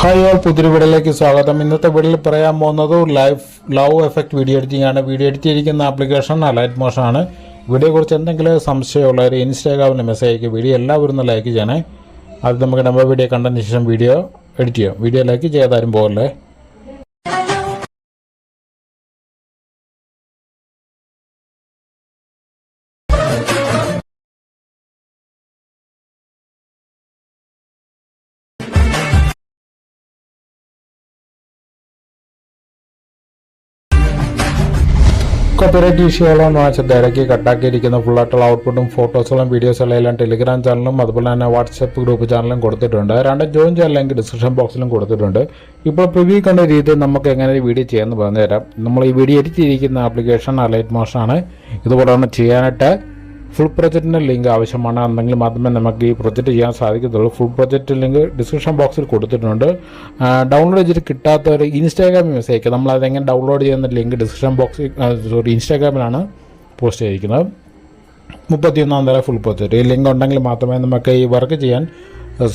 Hi all പുതിയൊരു വീഡിയോയിലേക്ക് സ്വാഗതം. ഇന്നത്തെ വീഡിയോയിൽ പറയാൻ പോകുന്നത് life love effect video editing ആണ്. വീഡിയോ എഡിറ്റ് ചെയ്തിരിക്കുന്ന ആപ്ലിക്കേഷൻ അലൈറ്റ് മോഷൻ ആണ്. വീഡിയോയെക്കുറിച്ച് എന്തെങ്കിലും സംശയമുള്ളവർ ഇൻസ്റ്റാഗ്രാമിൽ മെസ്സേജ് അയക്കുക വീഡിയോ എല്ലാവരും ഒന്ന് ലൈക്ക് ചെയ്യണേ. അത് നമുക്ക് നമ്മുടെ വീഡിയോ കണ്ടതിന് ശേഷം വീഡിയോ എഡിറ്റ് ചെയ്യാം. വീഡിയോ ലൈക്ക് ചെയ്താലും പോകല്ലേ? കോപ്പറേറ്റ് ഇഷ്യൂകളെന്ന് വെച്ചാൽ ഡയറക്റ്റ് കട്ടാക്കിയിരിക്കുന്ന ഫുള്ളായിട്ടുള്ള ഔട്ട്പുട്ടും ഫോട്ടോസുകളും വീഡിയോസുകളും എല്ലാം ടെലിഗ്രാം ചാനലും അതുപോലെ തന്നെ വാട്സപ്പ് ഗ്രൂപ്പ് ചാനലും കൊടുത്തിട്ടുണ്ട്. രണ്ടും ജോയിൻ ചെയ്യാൻ ലിങ്ക് ഡിസ്ക്രിപ്ഷൻ ബോക്സിലും കൊടുത്തിട്ടുണ്ട്. ഇപ്പോൾ പ്രിവ്യൂ കണ്ട രീതിയിൽ നമുക്ക് എങ്ങനെ ഒരു വീഡിയോ ചെയ്യാമെന്ന് പറഞ്ഞുതരാം. നമ്മൾ ഈ വീഡിയോ എഡിറ്റ് ചെയ്തിരിക്കുന്ന ആപ്ലിക്കേഷൻ അലൈറ്റ് ഇതുപോലെ തന്നെ ചെയ്യാനായിട്ട് ഫുൾ പ്രൊജക്റ്റിന്റെ ലിങ്ക് ആവശ്യമാണ്. എന്നെങ്കിൽ മാത്രമേ നമുക്ക് ഈ പ്രൊജക്റ്റ് ചെയ്യാൻ സാധിക്കത്തുള്ളൂ. ഫുൾ പ്രൊജക്റ്റ് ലിങ്ക് ഡിസ്ക്രിപ്ഷൻ ബോക്സിൽ കൊടുത്തിട്ടുണ്ട്. ഡൗൺലോഡ് ചെയ്തിട്ട് കിട്ടാത്തവർ ഇൻസ്റ്റാഗ്രാമിൽ മെസ്സേജ് അയക്കുക. നമ്മൾ അതെങ്ങനെ ഡൗൺലോഡ് ചെയ്യുന്ന ലിങ്ക് ഡിസ്ക്രിപ്ഷൻ ബോക്സിൽ സോറി ഇൻസ്റ്റാഗ്രാമിലാണ് പോസ്റ്റ് ചെയ്തിരിക്കുന്നത് മുപ്പത്തിയൊന്നാം തരം ഫുൾ പ്രൊജക്റ്റ് ഈ ലിങ്ക് ഉണ്ടെങ്കിൽ മാത്രമേ നമുക്ക് ഈ വർക്ക് ചെയ്യാൻ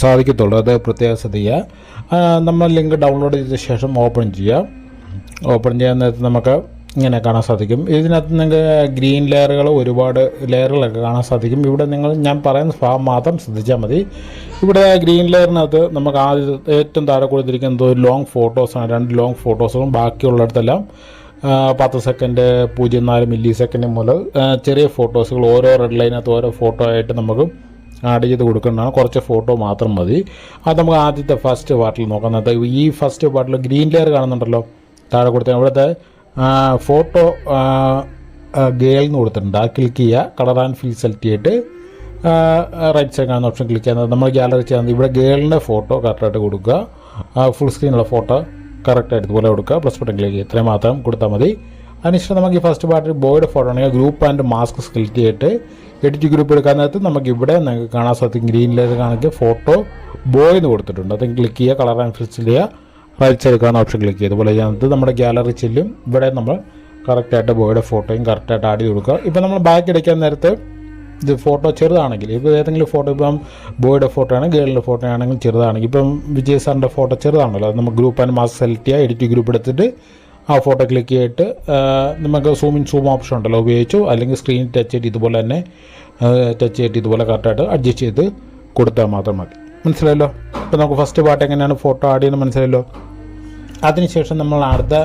സാധിക്കത്തുള്ളൂ. അത് പ്രത്യേക ശ്രദ്ധിക്കുക. നമ്മൾ ലിങ്ക് ഡൗൺലോഡ് ചെയ്ത ശേഷം ഓപ്പൺ ചെയ്യുക. ഓപ്പൺ ചെയ്യാൻ നേരത്ത് നമുക്ക് ഇങ്ങനെ കാണാൻ സാധിക്കും. ഇതിനകത്ത് നിങ്ങൾക്ക് ഗ്രീൻ ലെയറുകൾ ഒരുപാട് ലെയറുകളൊക്കെ കാണാൻ സാധിക്കും. ഇവിടെ നിങ്ങൾ ഞാൻ പറയുന്ന ഭാഗം മാത്രം ശ്രദ്ധിച്ചാൽ മതി. ഇവിടെ ഗ്രീൻ ലെയറിനകത്ത് നമുക്ക് ആദ്യം ഏറ്റവും താഴെ കൊടുത്തിരിക്കുന്നത് ലോങ് ഫോട്ടോസാണ് രണ്ട് ലോങ് ഫോട്ടോസും ബാക്കിയുള്ളിടത്തെല്ലാം പത്ത് സെക്കൻഡ് പൂജ്യം നാല് മില്ലി സെക്കൻഡ് മുതൽ ചെറിയ ഫോട്ടോസുകൾ ഓരോ റെഡ് ലൈനകത്ത് ഓരോ ഫോട്ടോ ആയിട്ട് നമുക്ക് ആഡ് ചെയ്ത് കൊടുക്കേണ്ടതാണ് കുറച്ച് ഫോട്ടോ മാത്രം മതി. അത് നമുക്ക് ആദ്യത്തെ ഫസ്റ്റ് പാർട്ടിൽ നോക്കാം. ഈ ഫസ്റ്റ് പാർട്ടിൽ ഗ്രീൻ ലെയർ കാണുന്നുണ്ടല്ലോ. താഴെ കൊടുത്ത ഇവിടുത്തെ ഫോട്ടോ ഗേൾ എന്ന് കൊടുത്തിട്ടുണ്ട്. ആ ക്ലിക്ക് ചെയ്യുക. കളർ ആൻഡ് ഫിൽ സെലക്ട് ചെയ്തിട്ട് റൈറ്റ് സൈഡ് കാണുന്ന ഓപ്ഷൻ ക്ലിക്ക് ചെയ്യുന്നത്. നമ്മൾ ഗാലറി ചെയ്യുന്നത് ഇവിടെ ഗേളിന്റെ ഫോട്ടോ കറക്റ്റായിട്ട് കൊടുക്കുക. ഫുൾ സ്ക്രീനുള്ള ഫോട്ടോ കറക്റ്റായിട്ട് ഇതുപോലെ കൊടുക്കുക. പ്ലസ് ബട്ടൺ ക്ലിക്ക് ചെയ്യുക. ഇത്രയും മാത്രം കൊടുത്താൽ മതി. അതിനുശേഷം നമുക്ക് ഈ ഫസ്റ്റ് പാർട്ടിൽ ബോയുടെ ഫോട്ടോ ആണെങ്കിൽ ഗ്രൂപ്പ് ആൻഡ് മാസ്ക് സെലക്ട് ചെയ്തിട്ട് എഡിറ്റ് ഗ്രൂപ്പ് എടുക്കാൻ നേരത്ത് നമുക്ക് ഇവിടെ നിങ്ങൾക്ക് കാണാൻ സാധിക്കും. ഗ്രീനിലേക്ക് കാണിക്കുക. ഫോട്ടോ ബോയ് എന്ന് കൊടുത്തിട്ടുണ്ട്. അത് ക്ലിക്ക് ചെയ്യുക. കളർ ആൻഡ് ഫിൽ ചെയ്യുക. സൈഡ് ഓപ്ഷൻ ക്ലിക്ക് ചെയ്യുക അതുപോലെ ചെയ്യുന്നത് നമ്മുടെ ഗ്യാലറി ചെല്ലും. ഇവിടെ നമ്മൾ കറക്റ്റായിട്ട് ബോയുടെ ഫോട്ടോയും കറക്റ്റായിട്ട് ആഡ് ചെയ്ത് കൊടുക്കുക. ഇപ്പം നമ്മൾ ബാക്ക് അടിക്കാൻ നേരത്തെ ഇത് ഫോട്ടോ ചെറുതാണെങ്കിൽ ഇപ്പോൾ ഏതെങ്കിലും ഫോട്ടോ ഇപ്പം ബോയുടെ ഫോട്ടോ ആണെങ്കിൽ ഗേളിന്റെ ഫോട്ടോ ആണെങ്കിൽ ചെറുതാണെങ്കിൽ ഇപ്പം വിജയ് സാറിന്റെ ഫോട്ടോ ചെറുതാണല്ലോ. അത് നമ്മൾ ഗ്രൂപ്പ് ആൻഡ് മാസ് സെലക്ട് ചെയ്യുക എഡിറ്റ് ഗ്രൂപ്പ് എടുത്തിട്ട് ആ ഫോട്ടോ ക്ലിക്ക് ചെയ്തിട്ട് നമുക്ക് സൂം ഇൻ സൂം ഓപ്ഷൻ ഉണ്ടല്ലോ ഉപയോഗിച്ചു. അല്ലെങ്കിൽ സ്ക്രീൻ ടച്ച് ചെയ്തിട്ട് ഇതുപോലെ തന്നെ ടച്ച് ചെയ്തിട്ട് ഇതുപോലെ കറക്റ്റായിട്ട് അഡ്ജസ്റ്റ് ചെയ്ത് കൊടുത്താൽ മാത്രം മതി. മനസ്സിലായല്ലോ? ഇപ്പോൾ നമുക്ക് ഫസ്റ്റ് പാട്ട് എങ്ങനെയാണ് ഫോട്ടോ ആഡ് ചെയ്യുന്നത് മനസ്സിലായല്ലോ? അതിനുശേഷം നമ്മൾ അടുത്ത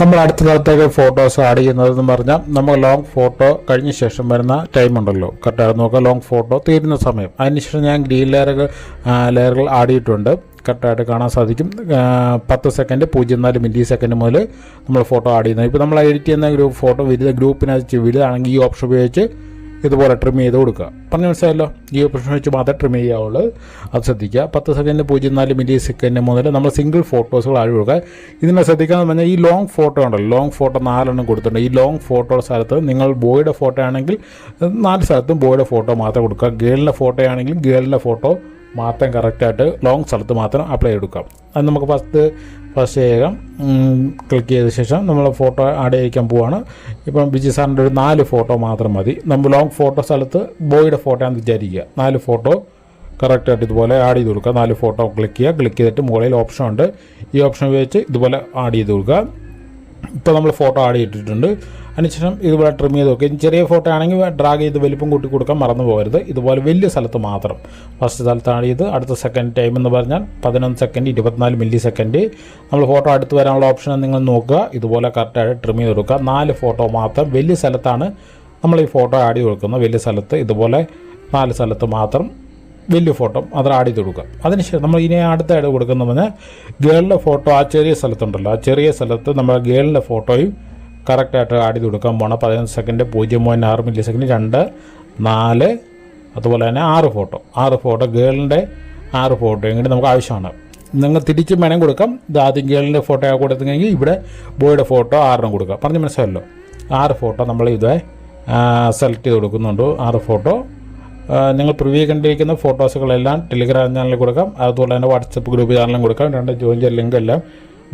നമ്മൾ അടുത്ത കാലത്തേക്ക് ഫോട്ടോസ് ആഡ് ചെയ്യുന്നതെന്ന് പറഞ്ഞാൽ നമ്മൾ ലോങ് ഫോട്ടോ കഴിഞ്ഞ ശേഷം വരുന്ന ടൈം ഉണ്ടല്ലോ. കറക്റ്റായിട്ട് നോക്കുക ലോങ് ഫോട്ടോ തീരുന്ന സമയം. അതിനുശേഷം ഞാൻ ഗ്രീൻ ലെയറുകൾ ലെയറുകൾ ആഡ് ചെയ്തിട്ടുണ്ട്. കറക്റ്റായിട്ട് കാണാൻ സാധിക്കും. പത്ത് സെക്കൻഡ് പൂജ്യം നാല് മില്ലി സെക്കൻഡ് മുതൽ നമ്മൾ ഫോട്ടോ ആഡ് ചെയ്യുന്നത്. ഇപ്പോൾ നമ്മൾ എഡിറ്റ് ചെയ്യുന്ന ഗ്രൂപ്പ് ഫോട്ടോ വലുത് ഗ്രൂപ്പിനകത്ത് വലുതാണെങ്കിൽ ഈ ഓപ്ഷൻ ഉപയോഗിച്ച് ഇതുപോലെ ട്രിം ചെയ്ത് കൊടുക്കുക. പറഞ്ഞ മനസ്സിലായല്ലോ? ഈ ഓപ്ഷൻ വെച്ച് മാത്രമേ ട്രിം ചെയ്യാവുള്ളൂ. അത് ശ്രദ്ധിക്കുക. പത്ത് സെക്കൻഡ് പൂജ്യം നാല് മില്ലി സെക്കൻഡ് മുതൽ നമ്മൾ സിംഗിൾ ഫോട്ടോസുകൾ ആഡ് കൊടുക്കുക. ഇതിനെ ശ്രദ്ധിക്കാന്ന് പറഞ്ഞാൽ ഈ ലോങ് ഫോട്ടോ ഉണ്ടല്ലോ. ലോങ് ഫോട്ടോ നാലെണ്ണം കൊടുത്തിട്ടുണ്ട്. ഈ ലോങ് ഫോട്ടോ സ്ഥലത്ത് നിങ്ങൾ ബോയുടെ ഫോട്ടോ ആണെങ്കിൽ നാല് സ്ഥലത്തും ബോയുടെ ഫോട്ടോ മാത്രം കൊടുക്കുക. ഗേളിന്റെ ഫോട്ടോ ആണെങ്കിൽ ഗേളിന്റെ ഫോട്ടോ മാത്രം കറക്റ്റായിട്ട് ലോങ് സ്ഥലത്ത് മാത്രം അപ്ലൈ എടുക്കാം. അത് നമുക്ക് ഫസ്റ്റ് ഫസ്റ്റ് ചെയ്യാം ക്ലിക്ക് ചെയ്ത ശേഷം നമ്മൾ ഫോട്ടോ ആഡ് ചെയ്യിക്കാൻ പോവാണ്. ഇപ്പം ബിജി സാറിന്റെ ഒരു നാല് ഫോട്ടോ മാത്രം മതി. നമ്മൾ ലോങ് ഫോട്ടോ സ്ഥലത്ത് ബോയുടെ ഫോട്ടോ ആണെന്ന് വിചാരിക്കുക. നാല് ഫോട്ടോ കറക്റ്റായിട്ട് ഇതുപോലെ ആഡ് ചെയ്ത് കൊടുക്കുക. നാല് ഫോട്ടോ ക്ലിക്ക് ചെയ്യുക. ക്ലിക്ക് ചെയ്തിട്ട് മുകളിൽ ഓപ്ഷൻ ഉണ്ട്. ഈ ഓപ്ഷൻ ഉപയോഗിച്ച് ഇതുപോലെ ആഡ് ചെയ്ത് കൊടുക്കുക. ഇപ്പോൾ നമ്മൾ ഫോട്ടോ ആഡ് ചെയ്തിട്ടുണ്ട്. അതിനുശേഷം ഇതുപോലെ ട്രിം ചെയ്ത് നോക്കുക ചെറിയ ഫോട്ടോ ആണെങ്കിൽ ഡ്രാഗ് ചെയ്ത് വലിപ്പം കൂട്ടി കൊടുക്കാൻ മറന്നു പോകരുത്. ഇതുപോലെ വലിയ സ്ഥലത്ത് മാത്രം. ഫസ്റ്റ് സ്ഥലത്ത് ആഡ് ചെയ്ത് അടുത്ത സെക്കൻഡ് ടൈം എന്ന് പറഞ്ഞാൽ പതിനൊന്ന് സെക്കൻഡ് ഇരുപത്തിനാല് മില്ലി സെക്കൻഡ് നമ്മൾ ഫോട്ടോ അടുത്ത് വരാനുള്ള ഓപ്ഷൻ നിങ്ങൾ നോക്കുക. ഇതുപോലെ കറക്റ്റായിട്ട് ട്രിം ചെയ്ത് കൊടുക്കുക. നാല് ഫോട്ടോ മാത്രം വലിയ സ്ഥലത്താണ് നമ്മൾ ഈ ഫോട്ടോ ആഡ് ചെയ്ത് കൊടുക്കുന്നത്. വലിയ സ്ഥലത്ത് ഇതുപോലെ നാല് സ്ഥലത്ത് മാത്രം വലിയ ഫോട്ടോ അത് ആഡ് ചെയ്ത് കൊടുക്കുക. അതിനുശേഷം നമ്മൾ ഇനി അടുത്തായിട്ട് കൊടുക്കുന്ന പറഞ്ഞാൽ ഗേളിന്റെ ഫോട്ടോ ആ ചെറിയ സ്ഥലത്തുണ്ടല്ലോ. ആ ചെറിയ സ്ഥലത്ത് നമ്മൾ ഗേളിന്റെ ഫോട്ടോയും കറക്റ്റായിട്ട് ആഡ് ചെയ്ത് കൊടുക്കാൻ പോകണം. പതിനഞ്ച് സെക്കൻഡ് പൂജ്യം പോയിന്റ് ആറ് മില്ലി സെക്കൻഡ് രണ്ട് നാല് അതുപോലെ തന്നെ ആറ് ഫോട്ടോ. ആറ് ഫോട്ടോ ഗേളിന്റെ ആറ് ഫോട്ടോ ഇങ്ങനെ നമുക്ക് ആവശ്യമാണ്. നിങ്ങൾ തിരിച്ചും വേണം കൊടുക്കാം. ഇത് ആദ്യം ഗേളിന്റെ ഫോട്ടോ കൊടുത്തെങ്കിൽ ഇവിടെ ബോയുടെ ഫോട്ടോ ആറിനും കൊടുക്കുക പറഞ്ഞ് മനസ്സിലല്ലോ ആറ് ഫോട്ടോ നമ്മൾ ഇത് സെലക്ട് ചെയ്ത് കൊടുക്കുന്നുണ്ട്. ആറ് ഫോട്ടോ നിങ്ങൾ പ്രിവ്യൂ കണ്ടിരിക്കുന്ന ഫോട്ടോസുകളെല്ലാം ടെലിഗ്രാം ചാനലിൽ കൊടുക്കാം. അതുപോലെ തന്നെ വാട്സപ്പ് ഗ്രൂപ്പ് ചാനലിലും കൊടുക്കാം. രണ്ട് ജോയിൻ ചെയ്ത ലിങ്ക് എല്ലാം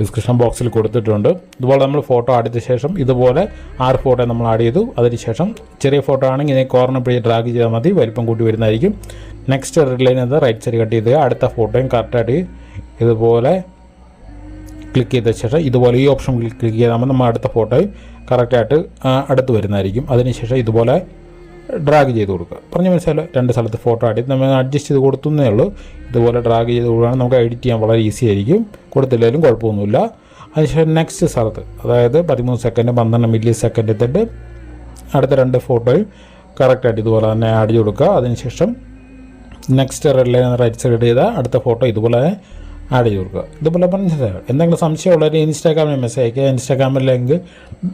ഡിസ്ക്രിപ്ഷൻ ബോക്സിൽ കൊടുത്തിട്ടുണ്ട്. ഇതുപോലെ നമ്മൾ ഫോട്ടോ ചെയ്ത ശേഷം ഇതുപോലെ ആറ് ഫോട്ടോ നമ്മൾ ആഡ് ചെയ്തു. അതിനുശേഷം ചെറിയ ഫോട്ടോ ആണെങ്കിൽ ഇതിനെ കോർണർ പിടിച്ച് ഡ്രാഗ് ചെയ്താൽ മതി. വലിപ്പം കൂട്ടി വരുന്നതായിരിക്കും. നെക്സ്റ്റ് റെഡ് ലൈൻ അത് റൈറ്റ് സൈഡ് കട്ട് ചെയ്ത് അടുത്ത ഫോട്ടോയും കറക്റ്റായിട്ട് ഇതുപോലെ ക്ലിക്ക് ചെയ്ത ശേഷം ഇതുപോലെ ഈ ഓപ്ഷൻ ക്ലിക്ക് ചെയ്താൽ നമ്മൾ അടുത്ത ഫോട്ടോയും കറക്റ്റായിട്ട് അടുത്ത് വരുന്നതായിരിക്കും. അതിനുശേഷം ഇതുപോലെ ഡ്രാഗ് ചെയ്ത് കൊടുക്കുക. പറഞ്ഞ മനസ്സിലോ രണ്ട് സ്ഥലത്ത് ഫോട്ടോ ആഡ് ചെയ്ത് നമ്മൾ അഡ്ജസ്റ്റ് ചെയ്ത് കൊടുത്തുന്നേ ഉള്ളൂ. ഇതുപോലെ ഡ്രാഗ് ചെയ്ത് കൊടുക്കുകയാണെങ്കിൽ നമുക്ക് എഡിറ്റ് ചെയ്യാൻ വളരെ ഈസി ആയിരിക്കും. കൊടുത്തില്ലെങ്കിലും കുഴപ്പമൊന്നുമില്ല. അതിനുശേഷം നെക്സ്റ്റ് സ്ഥലത്ത് അതായത് പതിമൂന്ന് സെക്കൻഡ് പന്ത്രണ്ട് മില്ലി സെക്കൻഡ് എത്തിയിട്ട് അടുത്ത രണ്ട് ഫോട്ടോയും കറക്റ്റായിട്ട് ഇതുപോലെ തന്നെ ആഡ് ചെയ്ത് കൊടുക്കുക. അതിനുശേഷം next red line right side ചെയ്ത അടുത്ത ഫോട്ടോ ഇതുപോലെ ആഡ് ചെയ്ത് കൊടുക്കുക. ഇതുപോലെ മനസ്സിലായോ? എന്തെങ്കിലും സംശയമുള്ളവർ ഇൻസ്റ്റാഗ്രാമിൽ മെസ്സേജ് അയക്കുക ഇൻസ്റ്റാഗ്രാമിൽ ലിങ്ക്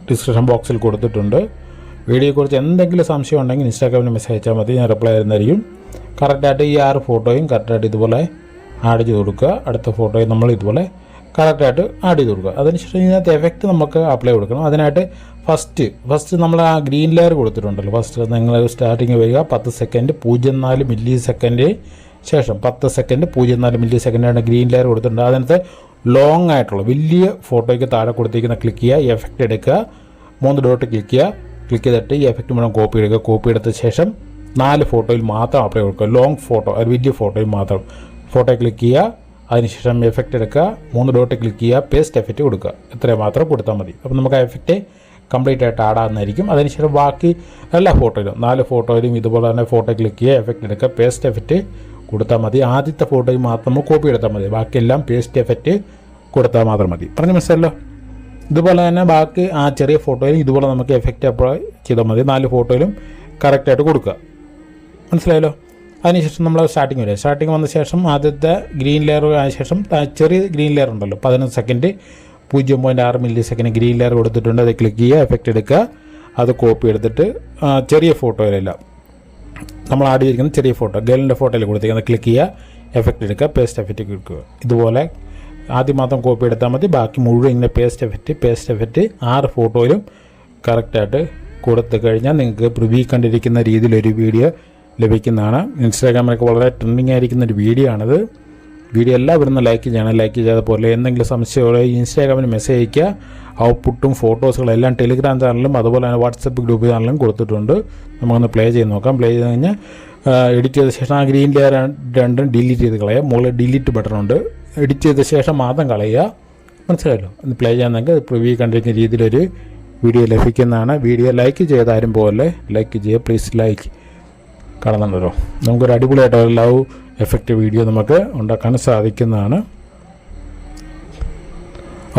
ഡിസ്ക്രിപ്ഷൻ ബോക്സിൽ കൊടുത്തിട്ടുണ്ട്. വീഡിയോയെക്കുറിച്ച് എന്തെങ്കിലും സംശയം ഉണ്ടെങ്കിൽ ഇൻസ്റ്റാഗ്രാമിൽ മെസ്സേജ് അയച്ചാൽ മതി. ഞാൻ റിപ്ലൈ തരുന്നതായിരിക്കും. കറക്റ്റായിട്ട് ഈ ആറ് ഫോട്ടോയും കറക്റ്റായിട്ട് ഇതുപോലെ ആഡ് ചെയ്ത് കൊടുക്കുക. അടുത്ത ഫോട്ടോയും നമ്മൾ ഇതുപോലെ കറക്റ്റായിട്ട് ആഡ് ചെയ്ത് കൊടുക്കുക. അതിനുശേഷം ഇതിനകത്ത് എഫക്റ്റ് നമുക്ക് അപ്ലൈ കൊടുക്കണം. അതിനായിട്ട് ഫസ്റ്റ് ഫസ്റ്റ് നമ്മൾ ആ ഗ്രീൻ ലെയർ കൊടുത്തിട്ടുണ്ടല്ലോ. ഫസ്റ്റ് നിങ്ങൾ സ്റ്റാർട്ടിങ് വരിക. പത്ത് സെക്കൻഡ് പൂജ്യം നാല് മില്ലി സെക്കൻഡ് ശേഷം പത്ത് സെക്കൻഡ് പൂജ്യം നാല് മില്ലി സെക്കൻഡാണ് ഗ്രീൻ ലെയർ കൊടുത്തിട്ടുണ്ട്. അതിനകത്ത് ലോങ് ആയിട്ടുള്ള വലിയ ഫോട്ടോയ്ക്ക് താഴെ കൊടുത്തേക്കുന്ന ക്ലിക്ക് ചെയ്യുക. എഫക്റ്റ് എടുക്കുക. മൂന്ന് ഡോട്ട് ക്ലിക്ക് ചെയ്യുക. ക്ലിക്ക് ചെയ്തിട്ട് ഈ എഫക്റ്റ് മുഴുവൻ കോപ്പി എടുക്കുക. കോപ്പി എടുത്ത ശേഷം നാല് ഫോട്ടോയിൽ മാത്രം അപ്ലൈ കൊടുക്കുക. ലോങ് ഫോട്ടോ അത് വലിയ ഫോട്ടോയിൽ മാത്രം. ഫോട്ടോ ക്ലിക്ക് ചെയ്യുക. അതിനുശേഷം എഫക്റ്റ് എടുക്കുക. മൂന്ന് ഡോട്ട് ക്ലിക്ക് ചെയ്യുക. പേസ്റ്റ് എഫക്റ്റ് കൊടുക്കുക. ഇത്രയും മാത്രം കൊടുത്താൽ മതി. അപ്പോൾ നമുക്ക് ആ എഫക്റ്റ് കംപ്ലീറ്റ് ആയിട്ട് ആഡ് ആകുന്നതായിരിക്കും അതിനുശേഷം ബാക്കി എല്ലാ ഫോട്ടോയിലും നാല് ഫോട്ടോയിലും ഇതുപോലെ തന്നെ ഫോട്ടോ ക്ലിക്ക് ചെയ്യുക. എഫക്റ്റ് എടുക്കുക. പേസ്റ്റ് എഫക്റ്റ് കൊടുത്താൽ മതി. ആദ്യത്തെ ഫോട്ടോയിൽ മാത്രം കോപ്പി എടുത്താൽ മതി. ബാക്കിയെല്ലാം പേസ്റ്റ് എഫക്റ്റ് കൊടുത്താൽ മാത്രം മതി. പറഞ്ഞു മനസ്സിലല്ലോ ഇതുപോലെ തന്നെ ബാക്കി ആ ചെറിയ ഫോട്ടോയിൽ ഇതുപോലെ നമുക്ക് എഫക്റ്റ് അപ്ലൈ ചെയ്താൽ മതി. നാല് ഫോട്ടോയിലും കറക്റ്റായിട്ട് കൊടുക്കുക. മനസ്സിലായല്ലോ? അതിനുശേഷം നമ്മൾ സ്റ്റാർട്ടിങ് വരിക. സ്റ്റാർട്ടിങ് വന്ന ശേഷം ആദ്യത്തെ ഗ്രീൻ ലെയർ ആയ ശേഷം ചെറിയ ഗ്രീൻ ലെയർ ഉണ്ടല്ലോ പതിനൊന്ന് സെക്കൻഡ് പൂജ്യം പോയിന്റ് ആറ് മില്ലി സെക്കൻഡ് ഗ്രീൻ ലെയർ കൊടുത്തിട്ടുണ്ട്. അത് ക്ലിക്ക് ചെയ്യുക എഫക്റ്റ് എടുക്കുക. അത് കോപ്പി എടുത്തിട്ട് ചെറിയ ഫോട്ടോയിലെല്ലാം. നമ്മൾ ആഡ് ചെയ്തിരിക്കുന്ന ചെറിയ ഫോട്ടോ ഗേളിന്റെ ഫോട്ടോയിൽ കൊടുത്തിരിക്കുന്നത് ക്ലിക്ക് ചെയ്യുക എഫക്റ്റ് എടുക്കുക പേസ്റ്റ് എഫക്റ്റ് കൊടുക്കുക ഇതുപോലെ ആദ്യം മാത്രം കോപ്പി എടുത്താൽ മതി. ബാക്കി മുഴുവൻ ഇങ്ങനെ പേസ്റ്റ് എഫക്റ്റ് പേസ്റ്റ് എഫക്റ്റ് ആറ് ഫോട്ടോയിലും കറക്റ്റായിട്ട് കൊടുത്തു കഴിഞ്ഞാൽ നിങ്ങൾക്ക് പ്രിവ്യൂ കണ്ടിരിക്കുന്ന രീതിയിലൊരു വീഡിയോ ലഭിക്കുന്നതാണ്. ഇൻസ്റ്റാഗ്രാമിലൊക്കെ വളരെ ട്രെൻഡിങ് ആയിരിക്കുന്ന ഒരു വീഡിയോ ആണിത്. വീഡിയോ എല്ലാവരും ഒന്ന് ലൈക്ക് ചെയ്യണം. ലൈക്ക് ചെയ്ത പോലെ എന്തെങ്കിലും സംശയമുള്ള ഇൻസ്റ്റാഗ്രാമിൽ മെസ്സേജ് അയക്കുക ഔട്ട്പുട്ടും ഫോട്ടോസുകളും എല്ലാം ടെലിഗ്രാം ചാനലിലും അതുപോലെ തന്നെ വാട്സപ്പ് ഗ്രൂപ്പ് ചാനലിലും കൊടുത്തിട്ടുണ്ട്. നമുക്കൊന്ന് പ്ലേ ചെയ്ത് നോക്കാം. പ്ലേ ചെയ്ത് കഴിഞ്ഞാൽ എഡിറ്റ് ചെയ്ത ശേഷം ആ ഗ്രീൻ ലെയർ രണ്ടും ഡിലീറ്റ് ചെയ്ത് കളയാം. മുകളിൽ ഡിലീറ്റ് ബട്ടൺ ഉണ്ട്. എഡിറ്റ് ചെയ്ത ശേഷം മാത്രം കളയുക. മനസ്സിലായല്ലോ? ഒന്ന് പ്ലേ ചെയ്യാൻ നിങ്ങൾക്ക് പ്രിവ്യൂ കണ്ടിരിക്കുന്ന രീതിയിലൊരു വീഡിയോ ലഭിക്കുന്നതാണ്. വീഡിയോ ലൈക്ക് ചെയ്താലും പോലെ ലൈക്ക് ചെയ്യുക. പ്ലീസ് ലൈക്ക് കാണുന്നുണ്ടല്ലോ. നമുക്കൊരു അടിപൊളിയായിട്ട് ഒരു ലവ് എഫക്റ്റ് വീഡിയോ നമുക്ക് ഉണ്ടാക്കാൻ സാധിക്കുന്നതാണ്.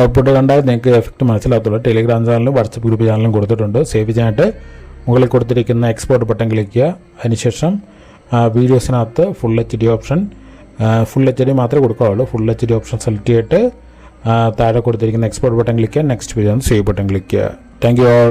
ഔട്ട്പുട്ട് കണ്ടാൽ നിങ്ങൾക്ക് എഫക്റ്റ് മനസ്സിലാകത്തുള്ളൂ. ടെലിഗ്രാം ചാനലും വാട്സപ്പ് ഗ്രൂപ്പ് ചാനലും കൊടുത്തിട്ടുണ്ട്. സേവ് ചെയ്യാനായിട്ട് മുകളിൽ കൊടുത്തിരിക്കുന്ന എക്സ്പോർട്ട് ബട്ടൺ ക്ലിക്ക് ചെയ്യുക. അതിനുശേഷം വീഡിയോസിനകത്ത് full H D option full H D മാത്രമേ കൊടുക്കാവുള്ളൂ. Full H D option select ചെയ്തിട്ട് താഴെ കൊടുത്തിരിക്കുന്ന എക്സ്പോർട്ട് ബട്ടൺ ക്ലിക്ക് ചെയ്യുക നെക്സ്റ്റ് പേജ് ഒന്ന് സേവ് ബട്ടൺ ക്ലിക്ക് ചെയ്യുക. Thank you all